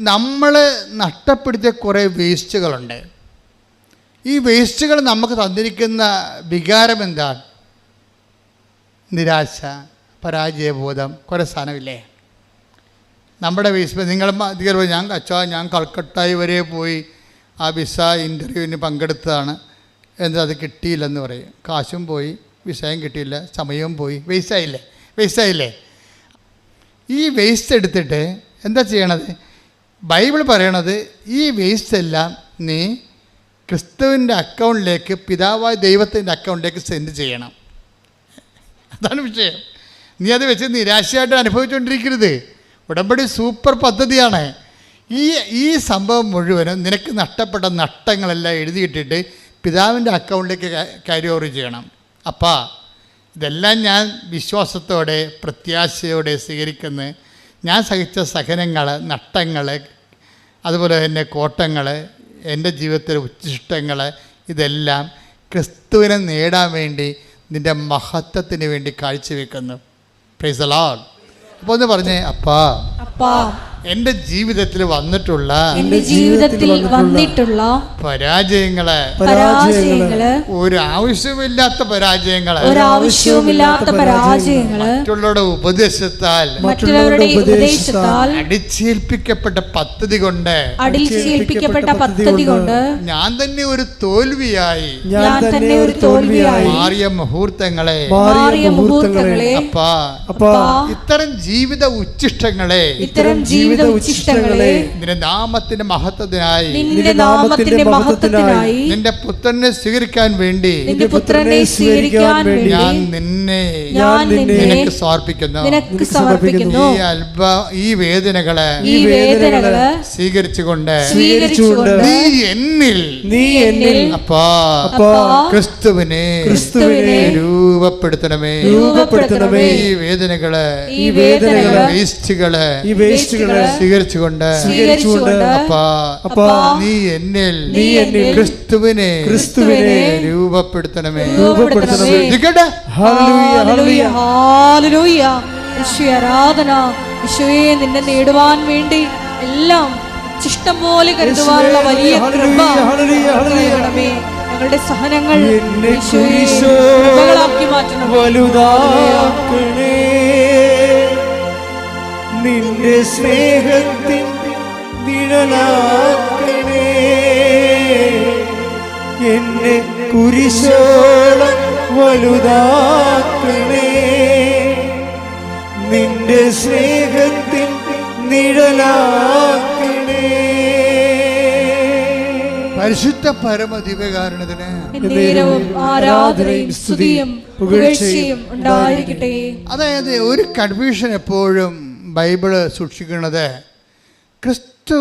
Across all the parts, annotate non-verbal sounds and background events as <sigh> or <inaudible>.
നമ്മൾ നഷ്ടപ്പെടുത്തിയ കുറേ വേസ്റ്റുകളുണ്ട്. ഈ വേസ്റ്റുകൾ നമുക്ക് തന്നിരിക്കുന്ന വികാരം എന്താണ് നിരാശ പരാജയബോധം കുറേ സാധനമില്ലേ? നമ്മുടെ വേസ്റ്റ് നിങ്ങൾ അധികം ഞാൻ അച്ഛാ ഞാൻ കൽക്കട്ടായി വരെ പോയി ആ വിസ ഇന്റർവ്യൂവിന് പങ്കെടുത്തതാണ്. എന്നിട്ട് അത് കിട്ടിയില്ലെന്ന് പറയും. കാശും പോയി വിസയും കിട്ടിയില്ല സമയവും പോയി. വേസ്റ്റായില്ലേ? വേസ്റ്റായില്ലേ? ഈ വേസ്റ്റ് എടുത്തിട്ട് എന്താ ചെയ്യണത്? ബൈബിൾ പറയണത് ഈ വേസ്റ്റ് എല്ലാം നീ ക്രിസ്തുവിന്റെ അക്കൗണ്ടിലേക്ക് പിതാവായ ദൈവത്തിന്റെ അക്കൗണ്ടിലേക്ക് സെൻഡ് ചെയ്യണം. അതാണ് വിഷയം. നീ അത് വെച്ച് നിരാശയായിട്ട് അനുഭവിച്ചുകൊണ്ടിരിക്കരുത് ഉടമ്പടി സൂപ്പർ പദ്ധതിയാണ്. ഈ ഈ സംഭവം മുഴുവനും നിനക്ക് നഷ്ടപ്പെട്ട നഷ്ടങ്ങളെല്ലാം എഴുതിയിട്ടിട്ട് പിതാവിന്റെ അക്കൗണ്ടിലേക്ക് ക്യാരി ഓവർ ചെയ്യണം. അപ്പാ ഇതെല്ലാം ഞാൻ വിശ്വാസത്തോടെ പ്രത്യാശയോടെ സ്വീകരിക്കുന്നു ഞാൻ സഹിച്ച സഹനങ്ങൾ നഷ്ടങ്ങൾ അതുപോലെ തന്നെ കോട്ടങ്ങൾ എന്റെ ജീവിതത്തിലെ ഉച്ചിഷ്ടങ്ങൾ ഇതെല്ലാം ക്രിസ്തുവിനെ നേടാൻ വേണ്ടി നിന്റെ മഹത്വത്തിന് വേണ്ടി കാഴ്ചവെക്കുന്നു. പ്രൈസ് അലാൾ അപ്പോൾ ഒന്ന് പറഞ്ഞേ അപ്പാ. അപ്പാ. എന്റെ ജീവിതത്തിൽ വന്നിട്ടുള്ള എന്റെ ജീവിതത്തിൽ വന്നിട്ടുള്ള പരാജയങ്ങളെ പരാജയങ്ങൾ ഒരു ആവശ്യമില്ലാത്ത പരാജയങ്ങളെ ഒരാവശ്യവുമില്ലാത്ത പരാജയങ്ങൾ മറ്റുള്ളവരുടെ ഉപദേശത്താൽ മറ്റുള്ളവരുടെ ഉപദേശത്താൽ അടിച്ചേൽപ്പിക്കപ്പെട്ട പദ്ധതി കൊണ്ട് അടിച്ചേൽപ്പിക്കപ്പെട്ട പദ്ധതി കൊണ്ട് ഞാൻ തന്നെ ഒരു തോൽവിയായി. ഞാൻ തന്നെ ഒരു തോൽവിയായി. മാറിയ മുഹൂർത്തങ്ങളെ മാറിയ മുഹൂർത്തങ്ങളെ. അപ്പാ അപ്പാ. ഇത്തരം ജീവിത ഉച്ചിഷ്ടങ്ങളെ ഇത്തരം ജീവിത ഉച്ചിഷ്ടങ്ങളെ നിന്റെ നാമത്തിന്റെ മഹത്വത്തിനായി നിന്റെ നാമത്തിന്റെ മഹത്വത്തിനായി നിന്റെ പുത്രനെ സ്വീകരിക്കാൻ വേണ്ടി നിന്റെ പുത്രനെ സ്വീകരിക്കാൻ വേണ്ടി ഞാൻ നിന്നെ ഞാൻ നിന്നെ നിനക്ക് സമർപ്പിക്കുന്നു. നിനക്ക് സമർപ്പിക്കുന്നു. ഈ അൽപ ഈ വേദനകളെ ഈ വേദനകളെ സ്വീകരിച്ചുകൊണ്ട് സ്വീകരിച്ചുകൊണ്ട് നീ എന്നിൽ നീ എന്നിൽ അപ്പാ അപ്പാ ക്രിസ്തുവിനെ ക്രിസ്തുവിനെ രൂപപ്പെടുത്തണമേ. രൂപപ്പെടുത്തണമേ. ഈ വേദനകളെ ഈ വേദനകളെ വേസ്റ്റുകളെ ഈ വേസ്റ്റുകളെ സ്വീകരിച്ചുകൊണ്ട് സ്വീകരിച്ചുകൊണ്ട് അപ്പാ അപ്പാ നീ എന്നിൽ നീ എന്നിൽ ക്രിസ്തുവിനെ ക്രിസ്തുവിനെ രൂപപ്പെടുത്തണമേ. രൂപപ്പെടുത്തണമേ. ശ്രദ്ധിക്കട്ടെ ഹല്ലേലൂയ ഹല്ലേലൂയ, ഹല്ലേലൂയ. ആരാധന. ഈശോയെ നിന്നെ നേടുവാൻ വേണ്ടി എല്ലാം ഇഷ്ടം പോലെ കരുതുവാനുള്ള വലിയ കൃപ. നൽകണമേ. ഞങ്ങളുടെ സഹനങ്ങൾ മാറ്റണം. വലുതാക്കണേ. നിന്റെ സ്നേഹത്തിൻ നിഴലാക്കണേ എന്നെ കുരിശോളം വലുതാക്കണേ. നിന്റെ സ്നേഹത്തിൻ നിഴലാക്കണേ. പരിശുദ്ധ പരമദിവ്യകാരണത്തിന് നേരവും ആരാധനയും സ്തുതിയും പുകഴ്ചയും ഉണ്ടായിരിക്കട്ടെ. അതായത് ഒരു കൺഫ്യൂഷൻ എപ്പോഴും ബൈബിൾ സൂക്ഷിക്കുന്നത് ക്രിസ്തു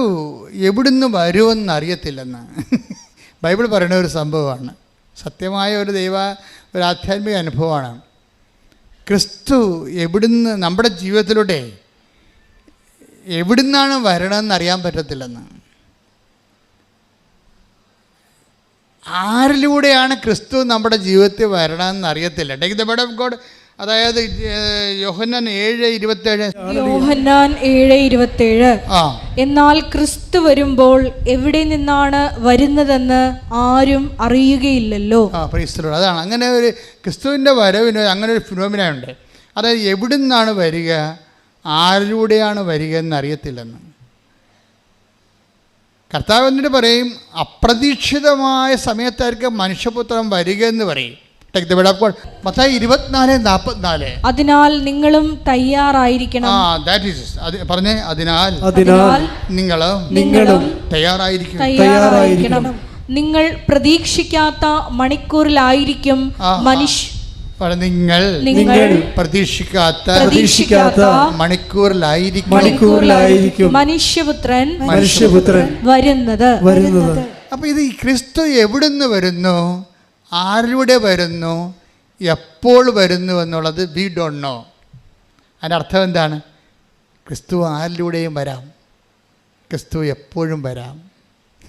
എവിടുന്ന് വരുമെന്ന് അറിയത്തില്ലെന്ന്. <laughs> ബൈബിൾ പറയുന്ന ഒരു സംഭവമാണ്. സത്യമായ ഒരു ദൈവ ഒരു ആധ്യാത്മിക അനുഭവമാണ്. ക്രിസ്തു എവിടുന്ന് നമ്മുടെ ജീവിതത്തിലൂടെ എവിടുന്നാണ് വരണമെന്ന് അറിയാൻ പറ്റത്തില്ലെന്ന്. ആരിലൂടെയാണ് ക്രിസ്തു നമ്മുടെ ജീവിതത്തിൽ വരണമെന്ന് അറിയത്തില്ല. Take the bud of God അതായത് യോഹന്നാൻ ഏഴ് ഇരുപത്തേഴ്. യോഹന്നാൻ ഏഴ് ഇരുപത്തേഴ്. ആ. എന്നാൽ ക്രിസ്തു വരുമ്പോൾ എവിടെ നിന്നാണ് വരുന്നതെന്ന് ആരും അറിയുകയില്ലല്ലോ. അതാണ്. അങ്ങനെ ഒരു ക്രിസ്തുവിന്റെ വരവിന് അങ്ങനെ ഒരു ഫിനോമിന ഉണ്ട്. അതായത് എവിടെ നിന്നാണ് വരിക ആരിലൂടെയാണ് വരിക എന്ന് അറിയത്തില്ലെന്ന് കർത്താവ് എന്നിട്ട് പറയും അപ്രതീക്ഷിതമായ സമയത്തായിരിക്കും മനുഷ്യപുത്രം വരിക എന്ന് പറയും. Take the bud of God Mathai ഇരുപത്തിനാല് നാൽപ്പത്തിനാല് അതിനാൽ നിങ്ങളും തയ്യാറായിരിക്കണം. ആ ദാറ്റ് ഈസ് പറഞ്ഞേ അതിനാൽ അതിനാൽ നിങ്ങൾ നിങ്ങളും തയ്യാറായിരിക്കണം. തയ്യാറായിരിക്കണം. നിങ്ങൾ പ്രതീക്ഷിക്കാത്ത മണിക്കൂറിലായിരിക്കും. മനുഷ്യ നിങ്ങൾ നിങ്ങൾ പ്രതീക്ഷിക്കാത്ത പ്രതീക്ഷിക്കാത്ത മണിക്കൂറിലായിരിക്കും. മണിക്കൂറിലായിരിക്കും മനുഷ്യപുത്രൻ മനുഷ്യപുത്രൻ വരുന്നത്. വരുന്നത് അപ്പൊ ഇത് ക്രിസ്തു എവിടുന്ന് വരുന്നു? ആരിലൂടെ വരുന്നു? എപ്പോൾ വരുന്നു എന്നുള്ളത് വി ഡോണ്ട് നോ അതിന്റെ അർത്ഥം എന്താണ്? ക്രിസ്തു ആരിലൂടെയും വരാം. ക്രിസ്തു എപ്പോഴും വരാം.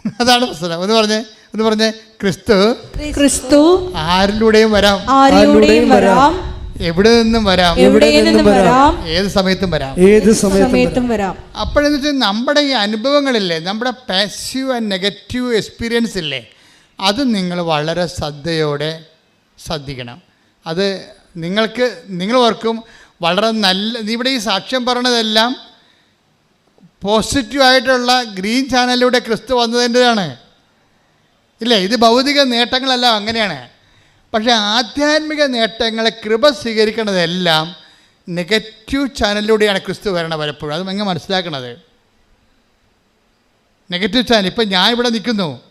<laughs> അതാണ് പ്രശ്നം. എന്ന് പറഞ്ഞേ എന്ന് പറഞ്ഞേ. ക്രിസ്തു ക്രിസ്തു ആരിലൂടെയും വരാം. ആരിലൂടെയും വരാം. എവിടെ നിന്നും വരാം? എവിടെ നിന്നും വരാം? ഏത് സമയത്തും വരാം. ഏത് സമയത്തും സമയത്തും വരാം. അപ്പോഴെന്ന് വെച്ചാൽ നമ്മുടെ ഈ അനുഭവങ്ങളില്ലേ നമ്മുടെ പാസീവ് ആൻഡ് നെഗറ്റീവ് എക്സ്പീരിയൻസ് ഇല്ലേ അത് നിങ്ങൾ വളരെ ശ്രദ്ധയോടെ ശ്രദ്ധിക്കണം. അത് നിങ്ങൾക്ക് നിങ്ങൾ ഓർക്കും വളരെ നല്ല ഇവിടെ ഈ സാക്ഷ്യം പറഞ്ഞതെല്ലാം പോസിറ്റീവായിട്ടുള്ള ഗ്രീൻ ചാനലിലൂടെ ക്രിസ്തു വന്നതിന്റെതാണ്. ഇല്ലേ? ഇത് ഭൗതിക നേട്ടങ്ങളെല്ലാം അങ്ങനെയാണ്. പക്ഷേ ആധ്യാത്മിക നേട്ടങ്ങളെ കൃപ സ്വീകരിക്കുന്നതെല്ലാം നെഗറ്റീവ് ചാനലിലൂടെയാണ് ക്രിസ്തു വരണത് പലപ്പോഴും. അത് എങ്ങനെ മനസ്സിലാക്കണത്? നെഗറ്റീവ് ചാനൽ ഇപ്പം ഇവിടെ നിൽക്കുന്നു.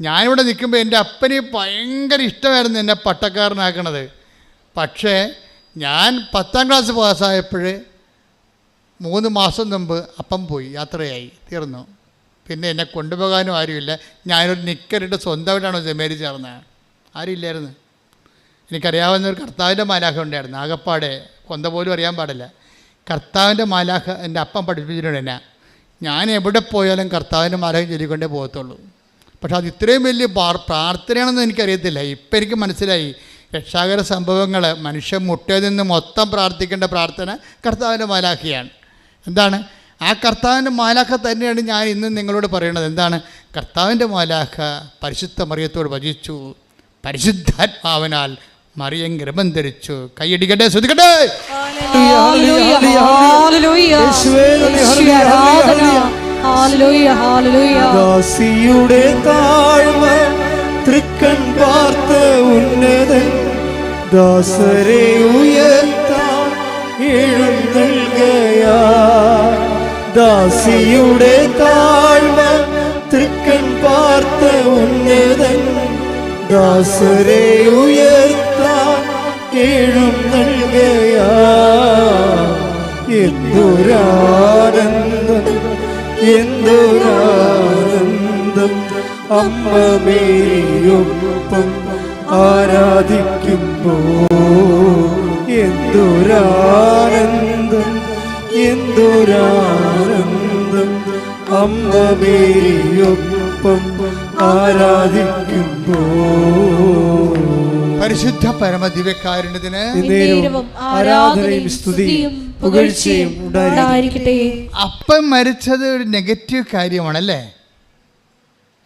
ഞാനിവിടെ നിൽക്കുമ്പോൾ എന്റെ അപ്പന് ഭയങ്കര ഇഷ്ടമായിരുന്നു എന്നെ പട്ടക്കാരനാക്കണത്. പക്ഷേ ഞാൻ പത്താം ക്ലാസ് പാസ്സായപ്പോൾ മൂന്ന് മാസം മുമ്പ് അപ്പം പോയി യാത്രയായി തീർന്നു. പിന്നെ എന്നെ കൊണ്ടുപോകാനും ആരുമില്ല. ഞാനൊരു നിക്കറിട്ട് സ്വന്തമായിട്ടാണ് സെമേരി ചേർന്നത് ആരുമില്ലായിരുന്നു. എനിക്കറിയാവുന്ന ഒരു കർത്താവിന്റെ മാലാഖ ഉണ്ടായിരുന്നു. ആകപ്പാടെ കൊന്ത പോലും അറിയാൻ പാടില്ല. കർത്താവിന്റെ മാലാഖ എന്റെ അപ്പം പഠിപ്പിച്ചിട്ടുണ്ട് എന്നെ. ഞാൻ എവിടെ പോയാലും കർത്താവിന്റെ മാലാഖ ചൊല്ലിക്കൊണ്ടേ പോകത്തുള്ളൂ. പക്ഷെ അത് ഇത്രയും വലിയ പാർ- പ്രാർത്ഥനയാണെന്ന് എനിക്കറിയത്തില്ല. ഇപ്പം എനിക്ക് മനസ്സിലായി. രക്ഷാകര സംഭവങ്ങൾ മനുഷ്യൻ മുട്ടയിൽ നിന്ന് മൊത്തം പ്രാർത്ഥിക്കേണ്ട പ്രാർത്ഥന കർത്താവിന്റെ മാലാഖയാണ്. എന്താണ്? ആ കർത്താവിന്റെ മാലാഖ തന്നെയാണ് ഞാൻ ഇന്ന് നിങ്ങളോട് പറയുന്നത് എന്താണ്? കർത്താവിന്റെ മാലാഖ പരിശുദ്ധ മറിയത്തോട് വചിച്ചു പരിശുദ്ധാത്മാവനാൽ മറിയം ഗർഭം ധരിച്ചു കൈയടിക്കട്ടെ ശ്രദ്ധിക്കട്ടെ! ഹല്ലേലൂയ, ഹല്ലേലൂയ. ഹല്ലേലൂയ. ദാസിയുടെ താഴ്മ തൃക്കൺ പാർത്ത ഉന്നതൻ. ദാസരെ ഉയർത്താൻ എഴുന്നൽകയാ ദാസിയുടെ താഴ്മ തൃക്കൺ പാർത്ത ഉന്നതൻ. ദാസരെ ഉയർത്താൻ എഴുന്നൽകയാ എന്തൊരാനന്ദം. എന്തൊരാനന്ദം അമ്മ മേരിയൊപ്പം ആരാധിക്കുമ്പോ എന്തൊരാനന്ദം എന്തൊരാനന്ദം അമ്മ മേരിയൊപ്പം ആരാധിക്കുമ്പോ പരിശുദ്ധ പരമദിവ്യക്കാരുണ്യത്തിന് എന്നേരവും ആരാധനയും സ്തുതിയും പുകഴ്ചയും ഉണ്ടായിരിക്കട്ടെ. അപ്പം മരിച്ചത് ഒരു നെഗറ്റീവ് കാര്യമാണല്ലേ?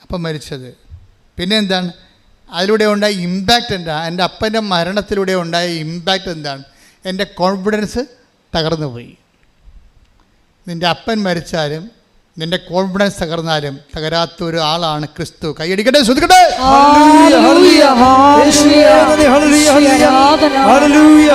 അപ്പം മരിച്ചത്. പിന്നെ എന്താണ്? അതിലൂടെ ഉണ്ടായ ഇമ്പാക്റ്റ് എന്താ? എന്റെ അപ്പന്റെ മരണത്തിലൂടെ ഉണ്ടായ ഇമ്പാക്റ്റ് എന്താണ്? എന്റെ കോൺഫിഡൻസ് തകർന്നു പോയി നിന്റെ അപ്പൻ മരിച്ചാലും നിന്റെ കോൺഫിഡൻസ് തകർന്നാലും തകരാത്ത ഒരു ആളാണ് ക്രിസ്തു. കൈയടിക്കട്ടെ ശ്രദ്ധിക്കട്ടെ. ഹല്ലേലൂയ, ഹല്ലേലൂയ. ഹല്ലേലൂയ,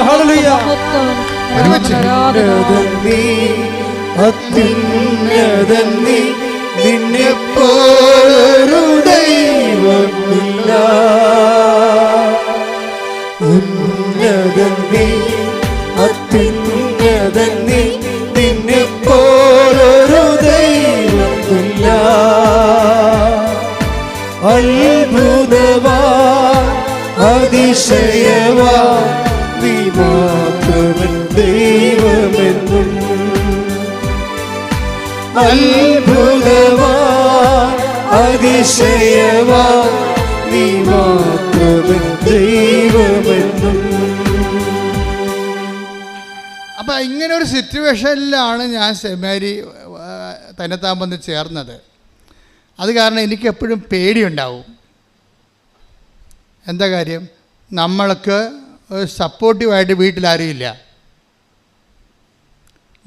അത്ഭുതവാ അതിശയവാ നീ മാത്രമേ ദൈവമെന്നും. അപ്പൊ ഇങ്ങനെ ഒരു സിറ്റുവേഷനിലാണ് ഞാൻ സെമാരി തന്നെത്താൻ വന്ന് ചേർന്നത്. അത് കാരണം എനിക്ക് എപ്പോഴും പേടിയുണ്ടാവും. എന്താ കാര്യം? നമ്മൾക്ക് സപ്പോർട്ടീവായിട്ട് വീട്ടിലാരുമില്ല.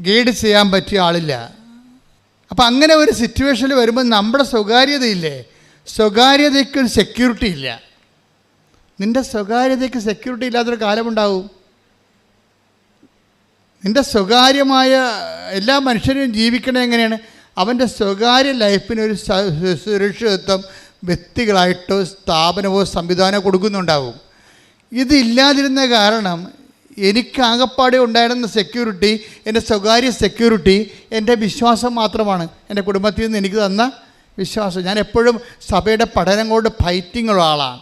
ഗൈഡ് ചെയ്യാൻ പറ്റിയ ആളില്ല. അപ്പം അങ്ങനെ ഒരു സിറ്റുവേഷനിൽ വരുമ്പോൾ നമ്മുടെ സ്വകാര്യതയില്ലേ? സ്വകാര്യതയ്ക്ക് ഒരു സെക്യൂരിറ്റി ഇല്ല. നിന്റെ സ്വകാര്യതയ്ക്ക് സെക്യൂരിറ്റി ഇല്ലാത്തൊരു കാലമുണ്ടാവും. നിന്റെ സ്വകാര്യമായ എല്ലാ മനുഷ്യരും ജീവിക്കണേ എങ്ങനെയാണ്? അവന്റെ സ്വകാര്യ ലൈഫിനൊരു സുരക്ഷിതത്വം വ്യക്തികളായിട്ടോ സ്ഥാപനമോ സംവിധാനമോ കൊടുക്കുന്നുണ്ടാവും. ഇതില്ലാതിരുന്ന കാരണം എനിക്ക് ആകപ്പാടെ ഉണ്ടായിരുന്ന സെക്യൂരിറ്റി എന്റെ സ്വകാര്യ സെക്യൂരിറ്റി എന്റെ വിശ്വാസം മാത്രമാണ്. എന്റെ കുടുംബത്തിൽ നിന്ന് എനിക്ക് തന്ന വിശ്വാസം. ഞാൻ എപ്പോഴും സഭയുടെ പഠനം കൊണ്ട് ഫൈറ്റിംഗ് ഉള്ള ആളാണ്.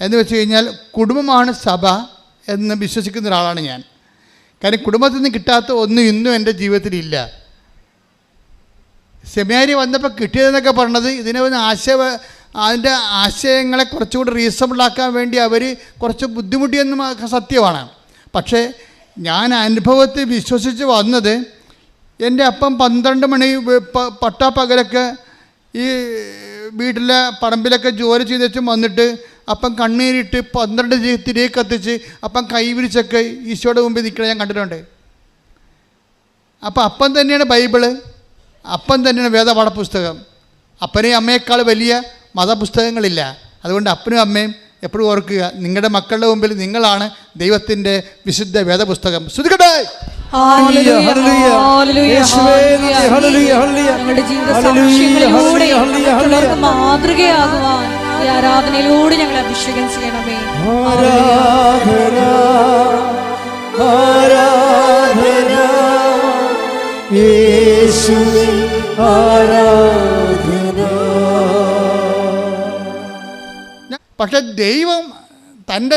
എന്ന് വെച്ച് കഴിഞ്ഞാൽ കുടുംബമാണ് സഭ എന്ന് വിശ്വസിക്കുന്ന ഒരാളാണ് ഞാൻ. കാര്യം കുടുംബത്തിൽ നിന്ന് കിട്ടാത്ത ഒന്നും ഇന്നും എന്റെ ജീവിതത്തിലില്ല സെമിനാരി വന്നപ്പോൾ കിട്ടിയതെന്നൊക്കെ പറഞ്ഞത് ഇതിനെ ഒന്ന് ആശയ അതിന്റെ ആശയങ്ങളെ കുറച്ചുകൂടി റീസണബിളാക്കാൻ വേണ്ടി അവർ കുറച്ച് ബുദ്ധിമുട്ടിയെന്നും സത്യമാണ്. പക്ഷേ ഞാൻ അനുഭവത്തിൽ വിശ്വസിച്ച് വന്നത് എന്റെ അപ്പം പന്ത്രണ്ട് മണി പട്ടാ പകലൊക്കെ ഈ വീട്ടിലെ പറമ്പിലൊക്കെ ജോലി ചെയ്തേച്ച് വന്നിട്ട് അപ്പം കണ്ണീരിട്ട് പന്ത്രണ്ട് തിരി- തിരികെ കത്തിച്ച് അപ്പം കൈവിരിച്ചൊക്കെ ഈശോയുടെ മുമ്പിൽ നിൽക്കണ ഞാൻ കണ്ടിട്ടുണ്ട്. അപ്പം അപ്പം തന്നെയാണ് ബൈബിൾ. അപ്പം തന്നെയാണ് വേദപാഠ പുസ്തകം അപ്പനെയും അമ്മയേക്കാൾ വലിയ മതപുസ്തകങ്ങളില്ല. അതുകൊണ്ട് അപ്പനും അമ്മയും എപ്പോഴും ഓർക്കുക നിങ്ങളുടെ മക്കളുടെ മുമ്പിൽ നിങ്ങളാണ് ദൈവത്തിന്റെ വിശുദ്ധ വേദപുസ്തകം ശ്രുതികട്ടെ ഹല്ലേലൂയ, ഹല്ലേലൂയ. ഹല്ലേലൂയ, യേശുവേ, ഹല്ലേലൂയ, ഹല്ലേലൂയ. ഞങ്ങളുടെ ജീവിത ഹല്ലേലൂയ, ഹല്ലേലൂയ, ഹല്ലേലൂയ. മറ്റുള്ളവർക്ക് മാതൃകയാകുവാൻ ഈ ആരാധനയിലൂടെ ഞങ്ങൾ അഭിഷേകം ചെയ്യണമേ ആരാധന ആരാധന യേശു ആരാധന പക്ഷെ ദൈവം തന്റെ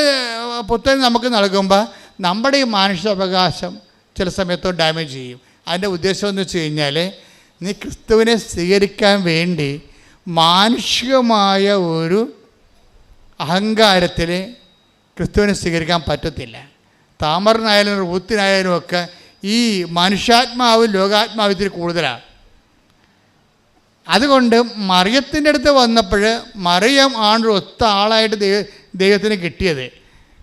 പുത്രൻ നമുക്ക് നൽകുമ്പോൾ നമ്മുടെ ഈ മാനുഷികാവകാശം ചില സമയത്ത് ഡാമേജ് ചെയ്യും. അതിന്റെ ഉദ്ദേശം എന്ന് വെച്ച് കഴിഞ്ഞാൽ നീ ക്രിസ്തുവിനെ സ്വീകരിക്കാൻ വേണ്ടി മാനുഷികമായ ഒരു അഹങ്കാരത്തിൽ ക്രിസ്തുവിനെ സ്വീകരിക്കാൻ പറ്റത്തില്ല. താമരനായാലും റൂത്തിനായാലും ഒക്കെ ഈ മനുഷ്യാത്മാവ് ലോകാത്മാവ് കൂടുതലാണ്. അതുകൊണ്ട് മറിയത്തിന്റെ അടുത്ത് വന്നപ്പോൾ മറിയം ആണ് ഒത്ത ആളായിട്ട് ദൈവ ദൈവത്തിന് കിട്ടിയത്.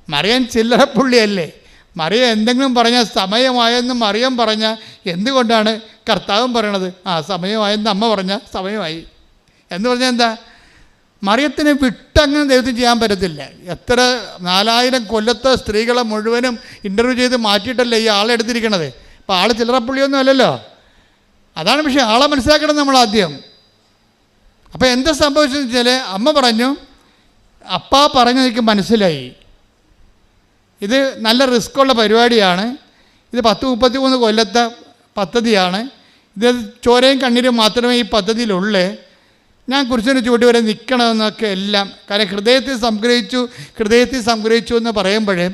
മറിയം ചില്ലറപ്പുള്ളിയല്ലേ മറിയം എന്തെങ്കിലും പറഞ്ഞാൽ സമയമായെന്ന് മറിയം പറഞ്ഞാൽ എന്തുകൊണ്ടാണ് കർത്താവും പറയണത്? ആ സമയമായെന്ന് അമ്മ പറഞ്ഞാൽ സമയമായി. എന്ന് പറഞ്ഞാൽ എന്താ? മറിയത്തിനെ വിട്ടങ്ങനെ ദൈവത്തിന് ചെയ്യാൻ പറ്റത്തില്ല. എത്ര നാലായിരം കൊല്ലത്തെ സ്ത്രീകളെ മുഴുവനും ഇന്റർവ്യൂ ചെയ്ത് മാറ്റിയിട്ടല്ലേ ഈ ആളെ എടുത്തിരിക്കണത്? അപ്പോൾ ആൾ ചില്ലറപ്പുള്ളിയൊന്നും അല്ലല്ലോ. അതാണ് പക്ഷേ ആളെ മനസ്സിലാക്കണം നമ്മൾ ആദ്യം. അപ്പോൾ എന്താ സംഭവിച്ചതെന്ന് വെച്ചാൽ അമ്മ പറഞ്ഞു അപ്പ പറഞ്ഞു എനിക്ക് മനസ്സിലായി. ഇത് നല്ല റിസ്ക്കുള്ള പരിപാടിയാണ്. ഇത് പത്ത് മുപ്പത്തി മൂന്ന് കൊല്ലത്തെ പദ്ധതിയാണ്. ഇത് ചോരയും കണ്ണീരും മാത്രമേ ഈ പദ്ധതിയിലുള്ളൂ. ഞാൻ കുരിശിന് ചൂട്ടി വരെ നിൽക്കണമെന്നൊക്കെ എല്ലാം കാരണം ഹൃദയത്തിൽ സംഗ്രഹിച്ചു ഹൃദയത്തിൽ സംഗ്രഹിച്ചു എന്ന് പറയുമ്പോഴേ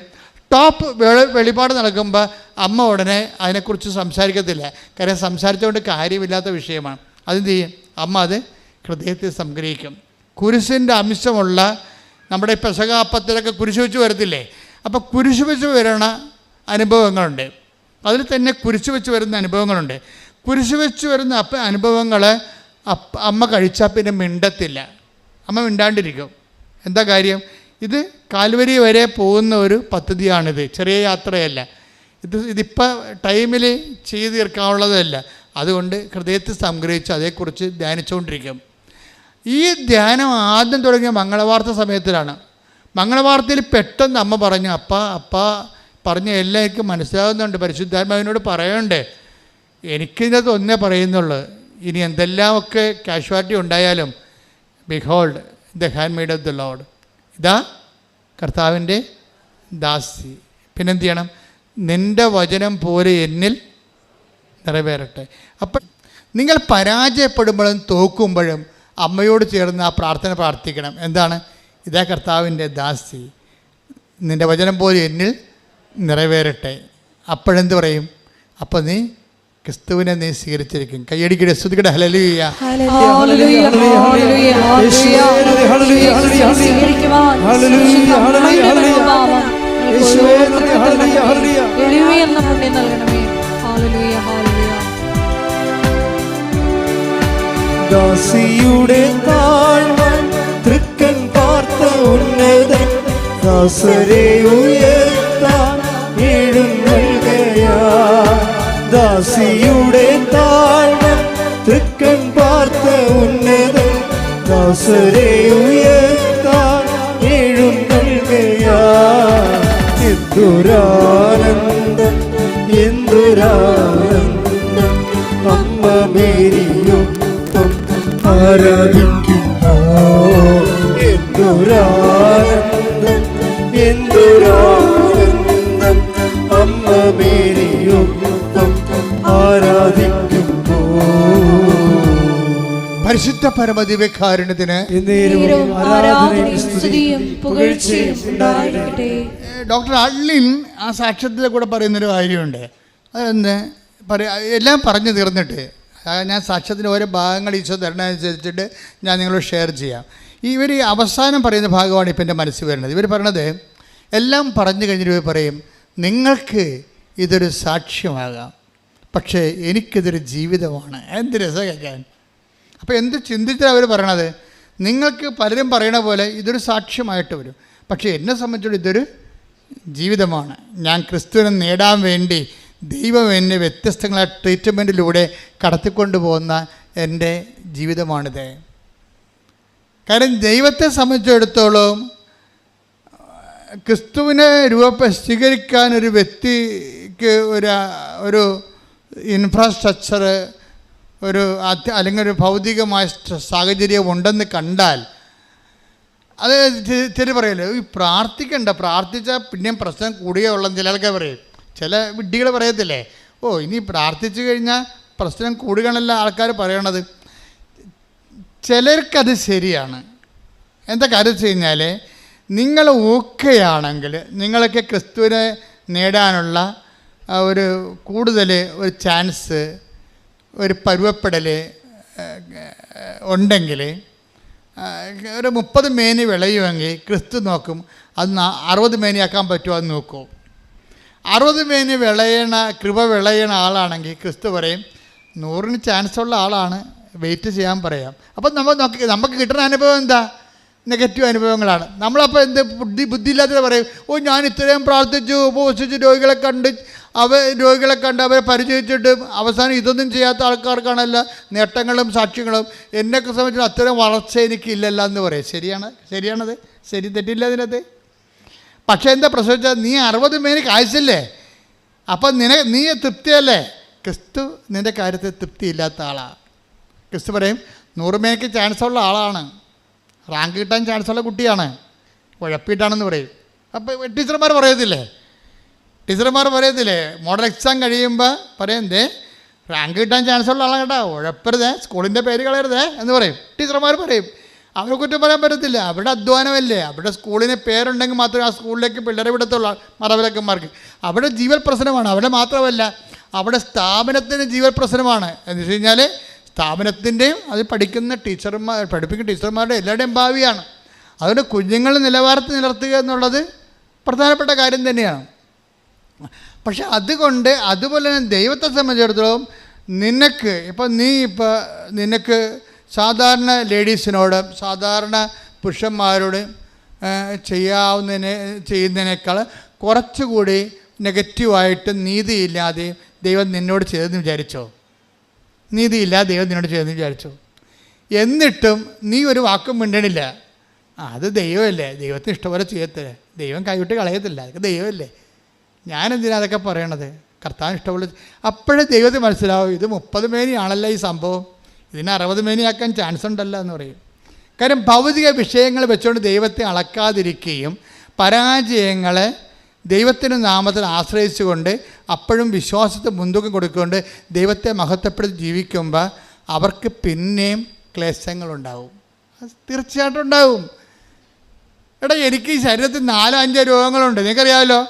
ടോപ്പ് വെളി വെളിപാട് നടക്കുമ്പോൾ അമ്മ ഉടനെ അതിനെക്കുറിച്ച് സംസാരിക്കത്തില്ല. കാര്യം സംസാരിച്ചുകൊണ്ട് കാര്യമില്ലാത്ത വിഷയമാണ്. അതെന്ത് ചെയ്യും? അമ്മ അത് ഹൃദയത്തിൽ സംഗ്രഹിക്കും. കുരിശിന്റെ അംശമുള്ള നമ്മുടെ പെസകാപ്പത്തിലൊക്കെ കുരിശ് വെച്ച് വരത്തില്ലേ? അപ്പോൾ കുരിശ് വെച്ച് വരണ അനുഭവങ്ങളുണ്ട്. അതിൽ തന്നെ കുരിശ് വെച്ച് വരുന്ന അനുഭവങ്ങളുണ്ട്. കുരിശ് വെച്ച് വരുന്ന അപ്പ അനുഭവങ്ങൾ അമ്മ കഴിച്ചാൽ പിന്നെ മിണ്ടത്തില്ല. അമ്മ മിണ്ടാണ്ടിരിക്കും. എന്താ കാര്യം? ഇത് കാൽവരി വരെ പോകുന്ന ഒരു പദ്ധതിയാണിത്. ചെറിയ യാത്രയല്ല. ഇത് ഇതിപ്പോൾ ടൈമിൽ ചെയ്ത് തീർക്കാനുള്ളതല്ല. അതുകൊണ്ട് ഹൃദയത്തിൽ സംഗ്രഹിച്ച് അതേക്കുറിച്ച് ധ്യാനിച്ചുകൊണ്ടിരിക്കും ഈ ധ്യാനം ആദ്യം തുടങ്ങിയ മംഗളവാർത്ത സമയത്തിലാണ്. മംഗളവാർത്തയിൽ പെട്ടെന്ന് അമ്മ പറഞ്ഞു അപ്പ അപ്പ പറഞ്ഞ എല്ലാം എനിക്ക് മനസ്സിലാകുന്നുണ്ട് പരിശുദ്ധാത്മാവിനോട് പറയണ്ടേ? എനിക്കിതിനകത്ത് ഒന്നേ പറയുന്നുള്ളൂ. ഇനി എന്തെല്ലാമൊക്കെ കാഷ്വാലിറ്റി ഉണ്ടായാലും behold the handmaid of the lord ഇതാ കർത്താവിന്റെ ദാസി. പിന്നെന്ത് ചെയ്യണം? നിന്റെ വചനം പോലെ എന്നിൽ നിറവേറട്ടെ. അപ്പം നിങ്ങൾ പരാജയപ്പെടുമ്പോഴും തോക്കുമ്പോഴും അമ്മയോട് ചേർന്ന് ആ പ്രാർത്ഥന പ്രാർത്ഥിക്കണം. എന്താണ്? ഇതാ കർത്താവിന്റെ ദാസി നിന്റെ വചനം പോലെ എന്നിൽ നിറവേറട്ടെ. അപ്പോഴെന്ത് പറയും? അപ്പം നീ ക്രിസ്തുവിനെ നീ സ്വീകരിച്ചിരിക്കും. കയ്യടിക്കടെ സ്തുതിക്കടെ ഹലലിയ ഹല്ലേലൂയ, ഹല്ലേലൂയ, ഹല്ലേലൂയ. ദാസിയുടെ താഴ്വൻ തൃക്കൻ പാർത്ത ഉന്നതൻ ദാസരെ ഉയർത്താൻ എഴുന്നൽകയാ ദാസിയുടെ താഴ്വൻ തൃക്കൻ പാർത്ത ഉന്നതൻ ദാസരെ ഉയർത്താൻ പരമദിവ്യകാരുണ്യത്തിന് നീരവും ആരാധനയും സ്തുതിയും പുകഴ്ചയും ഉണ്ടായിരിക്കട്ടെ ഡോക്ടർ അള്ളിൻ ആ സാക്ഷ്യത്തിലെ കൂടെ പറയുന്നൊരു കാര്യമുണ്ട്. അതെന്ന് പറയാ എല്ലാം പറഞ്ഞു തീർന്നിട്ട് ഞാൻ സാക്ഷ്യത്തിന്റെ ഓരോ ഭാഗങ്ങൾ ഈശോ തരണമനുസരിച്ചിട്ട് ഞാൻ നിങ്ങളോട് ഷെയർ ചെയ്യാം. ഇവർ ഈ അവസാനം പറയുന്ന ഭാഗമാണ് ഇപ്പം എന്റെ മനസ്സിൽ വരുന്നത്. ഇവർ പറയണത് എല്ലാം പറഞ്ഞു കഴിഞ്ഞിട്ട് ഇവർ പറയും നിങ്ങൾക്ക് ഇതൊരു സാക്ഷ്യമാകാം. പക്ഷേ എനിക്കിതൊരു ജീവിതമാണ്. എന്ത് രസം കേൾക്കാൻ? അപ്പോൾ എന്ത് ചിന്തിച്ചാണ് അവർ പറയണത്? നിങ്ങൾക്ക് പലരും പറയണ പോലെ ഇതൊരു സാക്ഷ്യമായിട്ട് വരും. പക്ഷേ എന്നെ സംബന്ധിച്ചിടത്തോളം ഇതൊരു ജീവിതമാണ്. ഞാൻ ക്രിസ്തുവിനെ നേടാൻ വേണ്ടി ദൈവം എന്നെ വ്യത്യസ്തങ്ങളായ ട്രീറ്റ്മെന്റിലൂടെ കടത്തിക്കൊണ്ടു പോകുന്ന എന്റെ ജീവിതമാണിത്. കാരണം ദൈവത്തെ സംബന്ധിച്ചിടത്തോളം ക്രിസ്തുവിനെ രൂപ സ്വീകരിക്കാൻ ഒരു വ്യക്തിക്ക് ഒരു ഇൻഫ്രാസ്ട്രക്ചർ ഒരു അല്ലെങ്കിൽ ഒരു ഭൗതികമായ സാഹചര്യം ഉണ്ടെന്ന് കണ്ടാൽ അത് ചില പറയല്ലോ ഈ പ്രാർത്ഥിക്കണ്ട പ്രാർത്ഥിച്ചാൽ പിന്നെയും പ്രശ്നം കൂടിയേ ഉള്ളെന്ന് ചില ആൾക്കാർ പറയും. ചില വിഡ്ഢികൾ പറയത്തില്ലേ ഓ ഇനി പ്രാർത്ഥിച്ചു കഴിഞ്ഞാൽ പ്രശ്നം കൂടുകയാണല്ല ആൾക്കാർ പറയണത്. ചിലർക്കത് ശരിയാണ്. എന്താ കാര്യം വെച്ച് കഴിഞ്ഞാൽ നിങ്ങൾ ഓക്കെയാണെങ്കിൽ നിങ്ങളൊക്കെ ക്രിസ്തുവിനെ നേടാനുള്ള ഒരു കൂടുതൽ ഒരു ചാൻസ് ഒരു പരുവപ്പെടൽ ഉണ്ടെങ്കിൽ ഒരു മുപ്പത് മേനി വിളയുമെങ്കിൽ ക്രിസ്തു നോക്കും അത് അറുപത് മേനിയാക്കാൻ പറ്റുമോ എന്ന് നോക്കും. അറുപത് മേനി വിളയണ കൃപ വിളയണ ആളാണെങ്കിൽ ക്രിസ്തു പറയും നൂറിന് ചാൻസ് ഉള്ള ആളാണ് വെയിറ്റ് ചെയ്യാൻ പറയാം. അപ്പം നമ്മൾ നോക്കി നമുക്ക് കിട്ടുന്ന അനുഭവം എന്താ? നെഗറ്റീവ് അനുഭവങ്ങളാണ്. നമ്മളപ്പോൾ എന്ത് ബുദ്ധി ബുദ്ധിയില്ലാത്തത് പറയും ഓ ഞാൻ ഇത്രയും പ്രാർത്ഥിച്ചു ഉപവസിച്ച് രോഗികളെ കണ്ട് അവ രോഗികളെ കണ്ട് അവരെ പരിചയിച്ചിട്ട് അവസാനം ഇതൊന്നും ചെയ്യാത്ത ആൾക്കാർക്കാണല്ല നേട്ടങ്ങളും സാക്ഷ്യങ്ങളും. എന്നെയൊക്കെ സംബന്ധിച്ച് അത്തരം വളർച്ച എനിക്കില്ലല്ല എന്ന് പറയും. ശരിയാണ്? ശരിയാണത്? ശരി തെറ്റില്ല അതിനകത്ത്? പക്ഷേ എന്താ പ്രസവിച്ചാൽ നീ അറുപത് മേനി കാഴ്ചല്ലേ അപ്പം നിന നീ തൃപ്തിയല്ലേ? ക്രിസ്തു നിന്റെ കാര്യത്തിൽ തൃപ്തിയില്ലാത്ത ആളാണ് ക്രിസ്തു പറയും നൂറ് ചാൻസ് ഉള്ള ആളാണ്. റാങ്ക് കിട്ടാൻ ചാൻസ് ഉള്ള കുട്ടിയാണ്. ഉഴപ്പിയിട്ടാണെന്ന് പറയും. അപ്പോൾ ടീച്ചർമാർ പറയത്തില്ലേ? ടീച്ചർമാർ പറയത്തില്ലേ മോഡൽ എക്സാം കഴിയുമ്പോൾ പറയും ദേ റാങ്ക് കിട്ടാൻ ചാൻസ് ഉള്ള ആളാണ് കേട്ടോ. ഉഴപ്പരുതേ സ്കൂളിന്റെ പേര് കളയരുതേ എന്ന് പറയും. ടീച്ചർമാർ പറയും. അവരെ കുറ്റം പറയാൻ പറ്റത്തില്ല. അവരുടെ അധ്വാനമല്ലേ. അവിടെ സ്കൂളിന് പേരുണ്ടെങ്കിൽ മാത്രമേ ആ സ്കൂളിലേക്ക് പിള്ളേരെ വിടത്തുള്ളൂ മാതാപിതാക്കന്മാർക്ക്. അവിടെ ജീവൽ പ്രശ്നമാണ്. അവിടെ മാത്രമല്ല അവിടെ സ്ഥാപനത്തിന് ജീവൽ പ്രശ്നമാണ്. എന്ന് വെച്ച് കഴിഞ്ഞാൽ സ്ഥാപനത്തിന്റെയും അത് പഠിക്കുന്ന ടീച്ചർമാർ പഠിപ്പിക്കുന്ന ടീച്ചർമാരുടെ എല്ലാവരുടെയും ഭാവിയാണ്. അതുകൊണ്ട് കുഞ്ഞുങ്ങളെ നിലവാരത്തിൽ നിലർത്തുക എന്നുള്ളത് പ്രധാനപ്പെട്ട കാര്യം തന്നെയാണ്. പക്ഷെ അതുകൊണ്ട് അതുപോലെ തന്നെ ദൈവത്തെ സംബന്ധിച്ചിടത്തോളം നിനക്ക് ഇപ്പം നീ ഇപ്പോൾ നിനക്ക് സാധാരണ ലേഡീസിനോട് സാധാരണ പുരുഷന്മാരോട് ചെയ്യാവുന്നതിനെ ചെയ്യുന്നതിനേക്കാൾ കുറച്ചുകൂടി നെഗറ്റീവായിട്ട് നീതിയില്ലാതെ ദൈവം നിന്നോട് ചെയ്തെന്ന് വിചാരിച്ചോ? നീതിയില്ലാതെ ദൈവം നിന്നോട് ചെയ്തെന്ന് വിചാരിച്ചോ? എന്നിട്ടും നീ ഒരു വാക്കും മിണ്ടണില്ല. അത് ദൈവമല്ലേ? ദൈവത്തിന് ഇഷ്ടപോലെ ചെയ്യത്തില്ല? ദൈവം കൈവിട്ട് കളയത്തില്ല. അതൊക്കെ ദൈവമല്ലേ? ഞാനെന്തിനാ അതൊക്കെ പറയണത്? കർത്താൻ ഇഷ്ടമുള്ള അപ്പോഴേ ദൈവത്തിൽ മനസ്സിലാവും ഇത് മുപ്പത് മേനിയാണല്ലോ ഈ സംഭവം. ഇതിനെ അറുപത് മേനിയാക്കാൻ ചാൻസ് ഉണ്ടല്ല എന്ന് പറയും. കാര്യം ഭൗതിക വിഷയങ്ങൾ വെച്ചുകൊണ്ട് ദൈവത്തെ അളക്കാതിരിക്കുകയും പരാജയങ്ങളെ ദൈവത്തിന്റെ നാമത്തിൽ ആശ്രയിച്ചുകൊണ്ട് അപ്പോഴും വിശ്വാസത്തെ മുൻതൂക്കം കൊടുക്കൊണ്ട് ദൈവത്തെ മഹത്വപ്പെടുത്തി ജീവിക്കുമ്പോൾ അവർക്ക് പിന്നെയും ക്ലേശങ്ങളുണ്ടാവും. തീർച്ചയായിട്ടും ഉണ്ടാവും. എടാ എനിക്ക് ശരീരത്തിൽ നാലോ അഞ്ചോ രോഗങ്ങളുണ്ട്. നിങ്ങൾക്കറിയാമല്ലോ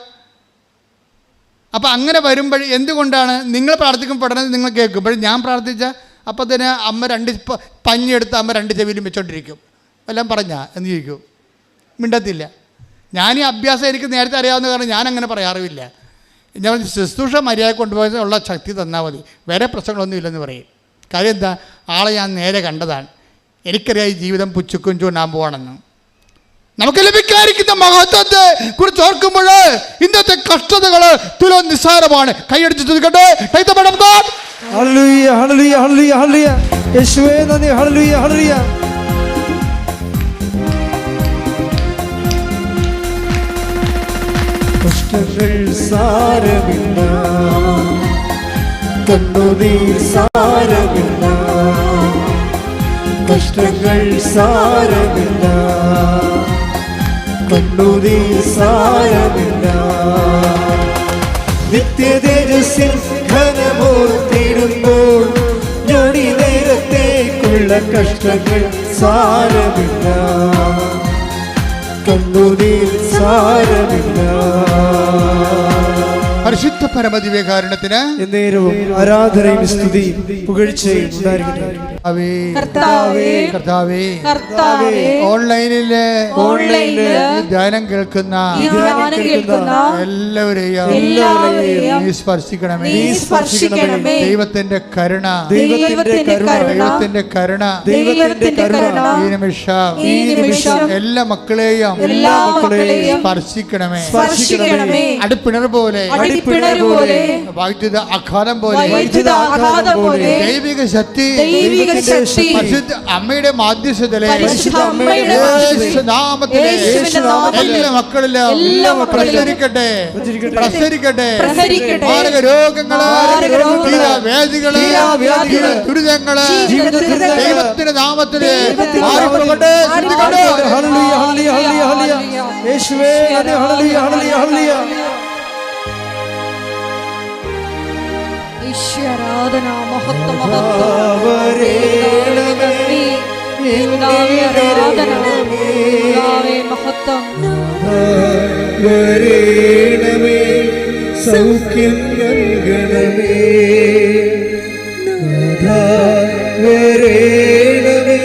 അപ്പോൾ അങ്ങനെ വരുമ്പോൾ എന്തുകൊണ്ടാണ് നിങ്ങൾ പ്രാർത്ഥിക്കും പഠനം നിങ്ങൾ കേൾക്കും. പക്ഷേ ഞാൻ പ്രാർത്ഥിച്ച അപ്പോൾ തന്നെ അമ്മ രണ്ട് പഞ്ഞെടുത്ത് അമ്മ രണ്ട് ചെവിയിലും വെച്ചോണ്ടിരിക്കും. എല്ലാം പറഞ്ഞാ എന്ന് ചോദിക്കും. മിണ്ടത്തില്ല. ഞാൻ ഈ അഭ്യാസം എനിക്ക് നേരത്തെ അറിയാവുന്ന കാരണം ഞാൻ അങ്ങനെ പറയാറുമില്ല. ഞാൻ ശുശ്രൂഷ മര്യാദ കൊണ്ടുപോയത് ഉള്ള ശക്തി തന്നാൽ മതി. വേറെ പ്രശ്നങ്ങളൊന്നും ഇല്ലെന്ന് പറയും. കാര്യം എന്താ? ആളെ ഞാൻ നേരെ കണ്ടതാണ്. എനിക്കറിയാം ഈ ജീവിതം പുച്ചുക്കും ചൂണ്ടാൻ പോകണമെന്ന് നമുക്ക് ലഭിക്കാതിരിക്കുന്ന മഹത്വത്തെ കുറിച്ച് ഓർക്കുമ്പോൾ ഇന്നത്തെ കഷ്ടതകൾ തുലോ നിസ്സാരമാണ്. കൈയടിച്ച് സാരമില്ല. കഷ്ടങ്ങൾ സാരമില്ല. കണ്ണുനീർ സാരമില്ല. നിത്യതേജസ്സിൽ ഘനമോർത്തിടുമ്പോൾ ഞൊടി നേരത്തേക്കുള്ള കഷ്ടങ്ങൾ സാരമില്ല. കണ്ണുനീർ സാരമില്ല. പരിശുദ്ധ പരമദിവ്യകാരണത്തിന് എന്നേരവും ആരാധനയും സ്തുതിയും പുകഴ്ചയും കർത്താവേ കർത്താവേ കർത്താവേ ഓൺലൈനിൽ ഓൺലൈനിൽ ധ്യാനം കേൾക്കുന്ന എല്ലാവരെയും എല്ലാവരെയും നീ സ്പർശിക്കണമേ. നീ സ്പർശിക്കണമേ. ദൈവത്തിന്റെ കരുണ ദൈവത്തിന്റെ കരുണ ദൈവത്തിന്റെ കരുണ ദൈവത്തിന്റെ കരുണ ഈ നിമിഷം ഈ നിമിഷം എല്ലാ മക്കളെയും എല്ലാ മക്കളെയും സ്പർശിക്കണമേ സ്പർശിക്കണമേ. അടുപ്പിണർ പോലെ അടിപ്പിണർ പോലെ വൈദ്യുത ആഘാതം പോലെ വൈദ്യുത ആഘാതം പോലെ ദൈവിക ശക്തി ദൈവിക ശക്തി പരിശുദ്ധ അമ്മയുടെ മാധ്യസ്ഥതയിലെ പരിശുദ്ധ അമ്മയുടെ നാമത്തിലെ എല്ലാ മക്കളിലും പ്രസരിക്കട്ടെ പ്രസരിക്കട്ടെ. മാരക രോഗങ്ങൾ വ്യാധികൾ ദുരിതങ്ങൾ ദൈവത്തിന്റെ നാമത്തിൽ മാറിപ്പോകട്ടെ ഹല്ലേലൂയ ഹല്ലേലൂയ ഹല്ലേലൂയ ഹല്ലേലൂയ. യേശുവേ ഹളിയ ഹല്ലേലൂയ ഹല്ലേലൂയ. ആരാധന. മഹത്വ. മഹത്വ വരേണമേ സൗഖ്യം നൽകണമേ. വരേണമേ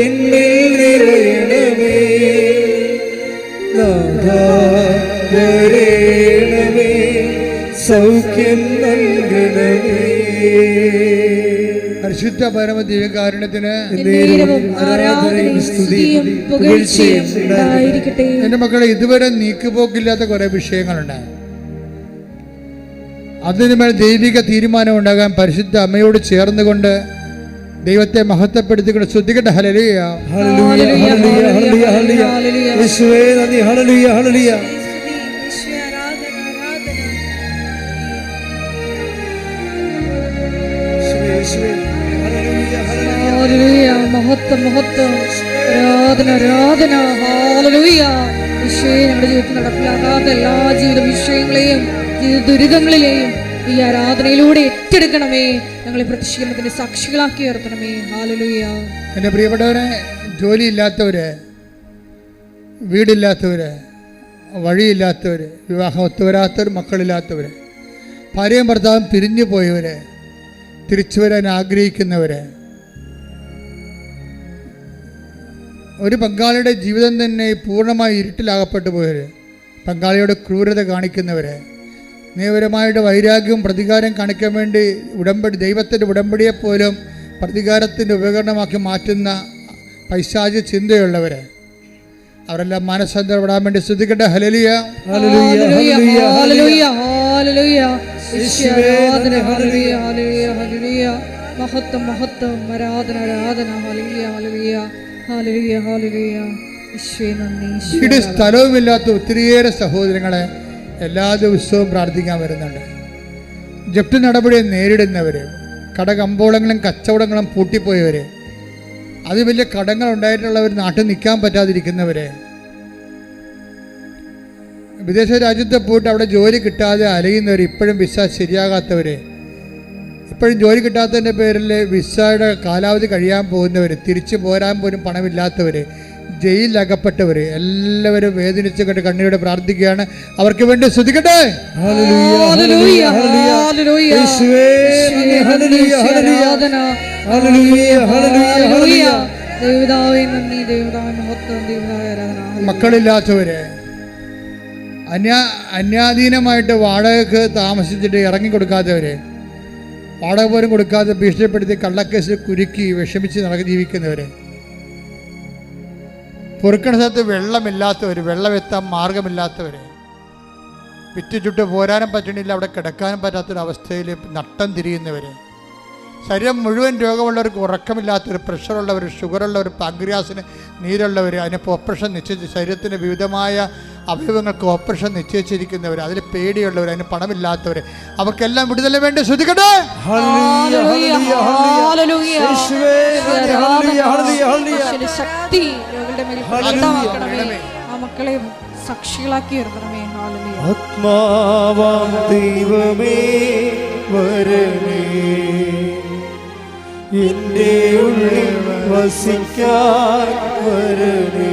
എന്നിൽ നിറയണമേ. വരേണമേ സൗഖ്യം നൽകണമേ. പരിശുദ്ധ പരമ ദിവ്യകാരുണ്യത്തിന് എന്റെ സ്തുതിയും പുകഴ്ചയും ഉണ്ടായിരിക്കട്ടെ. എന്റെ മക്കളെ ഇതുവരെ നീക്കുപോക്കില്ലാത്ത കുറെ വിഷയങ്ങളുണ്ട്. അതിനുമേൽ ദൈവിക തീരുമാനം ഉണ്ടാകാൻ പരിശുദ്ധ അമ്മയോട് ചേർന്നുകൊണ്ട് ദൈവത്തെ മഹത്വപ്പെടുത്തിക്കൊണ്ട് ശ്രദ്ധിക്കട്ടെ ഹലലിയ ഹല്ലേലൂയ ഹല്ലേലൂയ ഹല്ലേലൂയ ഹല്ലേലൂയ യേശുവേ മഹത്വം മഹത്വം. ആരാധന ആരാധന. ഹാലലൂയ ഈശോയെ നമ്മുടെ ജീവിതത്തിൽ നടപ്പിലാകാത്ത എല്ലാ ജീവിത വിഷയങ്ങളെയും ജീവിത ദുരിതങ്ങളിലെയും ഈ ആരാധനയിലൂടെ ഏറ്റെടുക്കണമേ. ഞങ്ങളെ പ്രതിഷേധത്തിന്റെ സാക്ഷികളാക്കി ഉയർത്തണമേ. ഹാലലൂയ എന്റെ പ്രിയപ്പെട്ടവരെ ജോലിയില്ലാത്തവര് വീടില്ലാത്തവര് വഴിയില്ലാത്തവര് വിവാഹം ഒത്തുവരാത്തവർ മക്കളില്ലാത്തവര് ഭാര്യയും ഭർത്താവും പിരിഞ്ഞു പോയവര് തിരിച്ചു വരാൻ ആഗ്രഹിക്കുന്നവര് ഒരു പങ്കാളിയുടെ ജീവിതം തന്നെ പൂർണമായി ഇരുട്ടിലാകപ്പെട്ടു പോയവർ പങ്കാളിയോട് ക്രൂരത കാണിക്കുന്നവരെ നിയമപരമായിട്ട് വൈരാഗ്യവും പ്രതികാരം കാണിക്കാൻ വേണ്ടി ഉടമ്പടി ദൈവത്തിന്റെ ഉടമ്പടിയെപ്പോലും പ്രതികാരത്തിന്റെ ഉപകരണമാക്കി മാറ്റുന്ന പൈശാചി ചിന്തയുള്ളവർ അവരെല്ലാം മാനസാന്തരപ്പെടാൻ വേണ്ടി ശ്രദ്ധിക്കട്ടെ. ഹലലിയ ഹല്ലേലൂയ. ഹല്ലേലൂയ. ഹല്ലേലൂയ. ഹല്ലേലൂയ. ഈശോയെ ഹല്ലേലൂയ. ഹല്ലേലൂയ. ഹല്ലേലൂയ. മഹത്വം മഹത്വം. ആരാധന ആരാധന. ഹല്ലേലൂയ. ഹല്ലേലൂയ. വീട് സ്ഥലവുമില്ലാത്ത ഒത്തിരിയേറെ സഹോദരങ്ങളെ എല്ലാ ദിവസവും പ്രാർത്ഥിക്കാൻ വരുന്നുണ്ട്. ജപ്തി നടപടി നേരിടുന്നവർ കടകമ്പോളങ്ങളും കച്ചവടങ്ങളും പൂട്ടിപ്പോയവർ അത് വലിയ കടങ്ങൾ ഉണ്ടായിട്ടുള്ളവർ നാട്ടിൽ നിൽക്കാൻ പറ്റാതിരിക്കുന്നവർ വിദേശ രാജ്യത്തെ പോയിട്ട് അവിടെ ജോലി കിട്ടാതെ അലയുന്നവർ ഇപ്പോഴും വിസ ശരിയാകാത്തവർ ഇപ്പോഴും ജോലി കിട്ടാത്തതിന്റെ പേരിൽ വിസയുടെ കാലാവധി കഴിയാൻ പോകുന്നവർ തിരിച്ചു പോരാൻ പോലും പണമില്ലാത്തവർ ജയിലിലകപ്പെട്ടവർ എല്ലാവരും വേദനിച്ച് കണ്ട് കണ്ണീരോട് പ്രാർത്ഥിക്കുകയാണ്. അവർക്ക് വേണ്ടി ശ്രദ്ധിക്കട്ടെ? മക്കളില്ലാത്തവര് അന്യ അന്യാധീനമായിട്ട് വാടകക്ക് താമസിച്ചിട്ട് ഇറങ്ങി കൊടുക്കാത്തവര് വാടക പോലും കൊടുക്കാതെ ഭീഷണിപ്പെടുത്തി കള്ളക്കേസിൽ കുരുക്കി വിഷമിച്ച് നടക്കി ജീവിക്കുന്നവരെ. പൊറുക്കണ സ്ഥലത്ത് വെള്ളമില്ലാത്തവർ വെള്ളമെത്താൻ മാർഗമില്ലാത്തവർ വിറ്റ് ചുട്ട് പോരാനും പറ്റണില്ല അവിടെ കിടക്കാനും പറ്റാത്തൊരവസ്ഥയിൽ നട്ടം തിരിയുന്നവർ ശരീരം മുഴുവൻ രോഗമുള്ളവർക്ക് ഉറക്കമില്ലാത്തവർ പ്രഷറുള്ളവർ ഷുഗറുള്ളവർ പാങ്ക്രിയാസിന് നീരുള്ളവർ അതിന് ഓപ്പറേഷൻ നിശ്ചയിച്ച് ശരീരത്തിന്റെ വിവിധമായ അവയവങ്ങൾക്ക് ഓപ്പറേഷൻ നിശ്ചയിച്ചിരിക്കുന്നവർ അതിൽ പേടിയുള്ളവർ അതിന് പണമില്ലാത്തവർ അവർക്കെല്ലാം വിടുതല വേണ്ടി ശ്രദ്ധിക്കട്ടെ? ശക്തി മക്കളെ സാക്ഷികളാക്കി ഉയർത്തണമേ. ഹാലലൂയ ആത്മാവാം ദൈവമേ വരണേ. എന്റെ ഉള്ളിൽ വസിക്കാൻ വരണേ.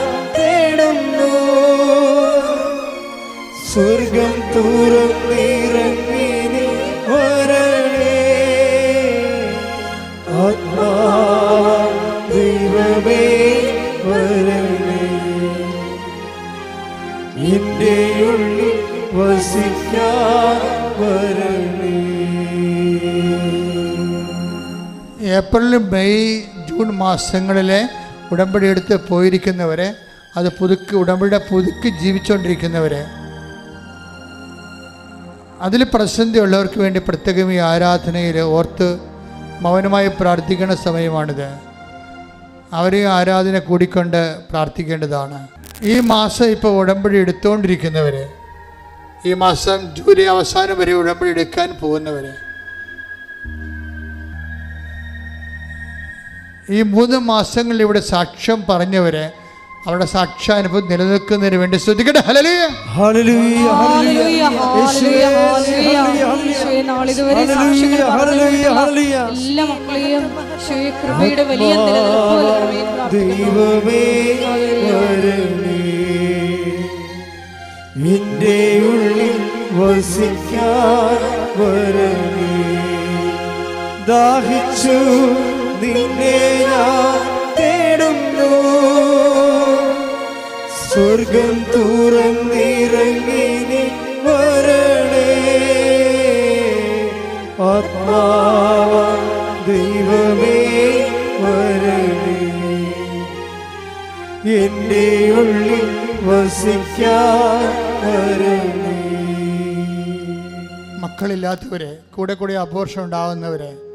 സ്വർഗം തൂറും നീറങ്ങിനി വരണേ ആത്മാ ദൈവമേ വരണേ. എന്റെ ഉള്ളിൽ വസിക്കാൻ വരണേ. ഏപ്രിൽ മെയ് ജൂൺ മാസങ്ങളിലെ ഉടമ്പടി എടുത്ത് പോയിരിക്കുന്നവരെ അത് പുതുക്കി ഉടമ്പടിയുടെ പുതുക്കി ജീവിച്ചുകൊണ്ടിരിക്കുന്നവരെ അതിൽ പ്രതിസന്ധി ഉള്ളവർക്ക് വേണ്ടി പ്രത്യേകം ഈ ആരാധനയിൽ ഓർത്ത് മൗനമായി പ്രാർത്ഥിക്കുന്ന സമയമാണിത്. അവർ ഈ ആരാധന കൂടിക്കൊണ്ട് പ്രാർത്ഥിക്കേണ്ടതാണ്. ഈ മാസം ഇപ്പോൾ ഉടമ്പടി എടുത്തുകൊണ്ടിരിക്കുന്നവർ ഈ മാസം ജൂലൈ അവസാനം വരെ ഉടമ്പടി എടുക്കാൻ പോകുന്നവർ ഈ മൂന്ന് മാസങ്ങളിൽ ഇവിടെ സാക്ഷ്യം പറഞ്ഞവരെ അവരുടെ സാക്ഷ്യാനുഭവം നിലനിൽക്കുന്നതിന് വേണ്ടി ശ്രദ്ധിക്കട്ടെ. ഹലലിയ. ദൈവമേ എന്റെ ഉള്ളിൽ വസിക്കാൻ വരണേ ദാഹിച്ചു നിന്നെ ഞാൻ സ്വർഗം തുറന്നിറങ്ങി വരണേ. ആത്മാവ ദൈവമേ വരണേ. എന്റെ ഉള്ളിൽ വസിക്കാൻ വരണേ. മക്കളില്ലാത്തവരെ കൂടെ കൂടെ അപോർഷം ഉണ്ടാകുന്നവരെ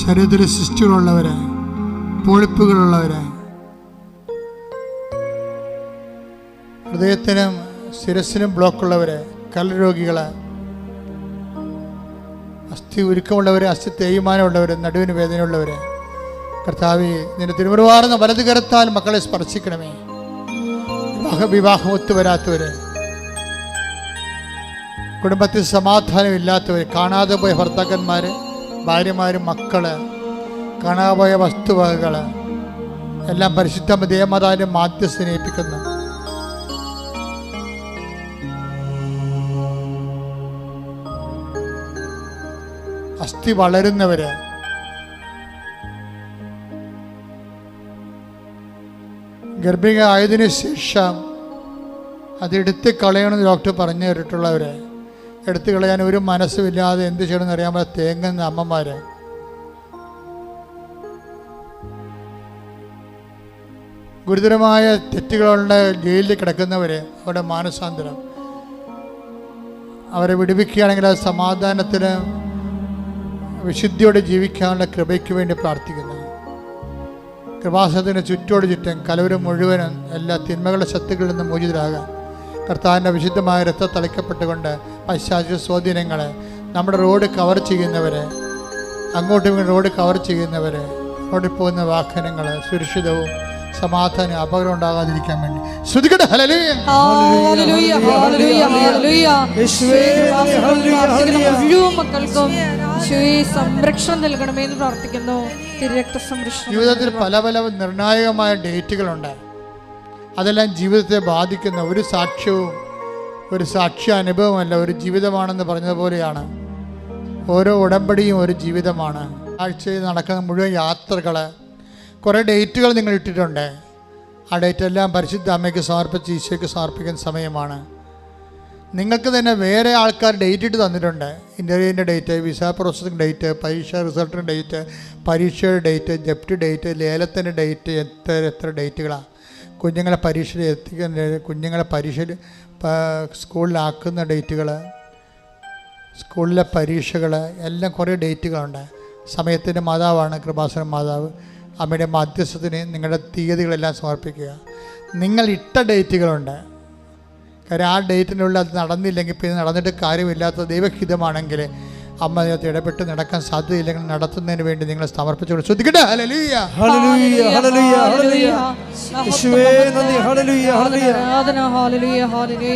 ശരീരത്തിൽ സിസ്റ്റുകളുള്ളവര് പൊളിപ്പുകളുള്ളവര്. ഹൃദയത്തിനും ശിരസിനും ബ്ലോക്കുള്ളവര് കലരോഗികളെ അസ്ഥി ഉരുക്കമുള്ളവര് അസ്ഥി തേയ്മാനമുള്ളവര് നടുവിന് വേദനയുള്ളവര്. കർത്താവി നിന്റെ തിരുമുറുവാർന്ന വലത് കരത്താൽ മക്കളെ സ്പർശിക്കണമേ. വിവാഹ വിവാഹം ഒത്തുവരാത്തവര് കുടുംബത്തിൽ സമാധാനമില്ലാത്തവർ കാണാതെ പോയ ഭർത്താക്കന്മാർ ഭാര്യമാരും മക്കൾ കാണാപോയ പോയ വസ്തുവകകൾ എല്ലാം പരിശുദ്ധ ദേവമാതാവിന്റെ മാധ്യസ്ഥനെ ഏൽപ്പിക്കുന്നു അസ്ഥി വളരുന്നവര് ഗർഭിക ആയതിനു ശേഷം അത് എടുത്ത് കളയണമെന്ന് ഡോക്ടർ പറഞ്ഞു കേട്ടിട്ടുള്ളവർ എടുത്തു കളയാൻ ഒരു മനസ്സുമില്ലാതെ എന്ത് ചെയ്യണമെന്ന് അറിയാൻ പറ്റാ തേങ്ങുന്ന അമ്മമാര്. ഗുരുതരമായ തെറ്റുകളുടെ ജയിലിൽ കിടക്കുന്നവര് അവരുടെ മാനസാന്തരം. അവരെ വിടുവിക്കുകയാണെങ്കിൽ ആ സമാധാനത്തിന് വിശുദ്ധിയോടെ ജീവിക്കാനുള്ള കൃപയ്ക്ക് വേണ്ടി പ്രാർത്ഥിക്കുന്നു. കൃപാസനത്തിന് ചുറ്റോട് ചുറ്റും കലവരും മുഴുവനും എല്ലാ തിന്മകളുടെ ശക്തികളിൽ നിന്ന് മോചിതരാകാൻ. കർത്താവിന്റെ വിശുദ്ധമായ രക്തം തളിക്കപ്പെട്ടുകൊണ്ട് പശ്ചാത്തല സ്വാധീനങ്ങൾ നമ്മുടെ റോഡ് കവർ ചെയ്യുന്നവരെ അങ്ങോട്ടും ഇങ്ങോട്ടും റോഡ് കവർ ചെയ്യുന്നവരെ റോഡിൽ പോകുന്ന വാഹനങ്ങൾ സുരക്ഷിതവും സമാധാനം അപകടം ഉണ്ടാകാതിരിക്കാൻ വേണ്ടി. ശ്രുതികട സംരക്ഷണം നൽകണമെന്ന് പ്രാർത്ഥിക്കുന്നു. ജീവിതത്തിൽ പല പല നിർണായകമായ ഡേറ്റുകളുണ്ട്. അതെല്ലാം ജീവിതത്തെ ബാധിക്കുന്ന ഒരു സാക്ഷ്യവും ഒരു സാക്ഷ്യ അനുഭവമല്ല ഒരു ജീവിതമാണെന്ന് പറഞ്ഞതുപോലെയാണ് ഓരോ ഉടമ്പടിയും ഒരു ജീവിതമാണ്. ആഴ്ചയിൽ നടക്കുന്ന മുഴുവൻ യാത്രകൾ കുറേ ഡേറ്റുകൾ നിങ്ങൾ ഇട്ടിട്ടുണ്ട്. ആ ഡേറ്റെല്ലാം പരിശുദ്ധ അമ്മയ്ക്ക് സമർപ്പിച്ച് ഈശോയ്ക്ക് സമർപ്പിക്കുന്ന സമയമാണ്. നിങ്ങൾക്ക് തന്നെ വേറെ ആൾക്കാർ ഡേറ്റ് ഇട്ട് തന്നിട്ടുണ്ട്. ഇന്റർവ്യൂവിന്റെ ഡേറ്റ് വിസ പ്രോസസ്സിംഗ് ഡേറ്റ് പരീക്ഷ റിസൾട്ടിന്റെ ഡേറ്റ് പരീക്ഷയുടെ ഡേറ്റ് ജപ്റ്റ് ഡേറ്റ് ലേലത്തിന്റെ ഡേറ്റ് എത്ര എത്ര ഡേറ്റുകളാണ് കുഞ്ഞുങ്ങളെ പരീക്ഷയിൽ എത്തിക്കുന്ന കുഞ്ഞുങ്ങളെ പരീക്ഷയിൽ സ്കൂളിലാക്കുന്ന ഡേറ്റുകൾ സ്കൂളിലെ പരീക്ഷകൾ എല്ലാം കുറേ ഡേറ്റുകളുണ്ട്. സമയത്തിന്റെ മാതാവാണ് കൃപാസന മാതാവ്. അമ്മയുടെ മധ്യസ്ഥത്തിന് നിങ്ങളുടെ തീയതികളെല്ലാം സമർപ്പിക്കുക. നിങ്ങൾ ഇട്ട ഡേറ്റുകളുണ്ട്. കാര്യം ആ ഡേറ്റിനുള്ളിൽ അത് നടന്നില്ലെങ്കിൽ പിന്നെ നടന്നിട്ട് കാര്യമില്ലാത്ത ദൈവഹിതമാണെങ്കിൽ അമ്മ നിങ്ങൾക്ക് ഇടപെട്ട് നടക്കാൻ സാധ്യതയില്ലെങ്കിൽ നടത്തുന്നതിന് വേണ്ടി നിങ്ങളെ സമർപ്പിച്ചുകൊണ്ട് ശ്രദ്ധിക്കട്ടെ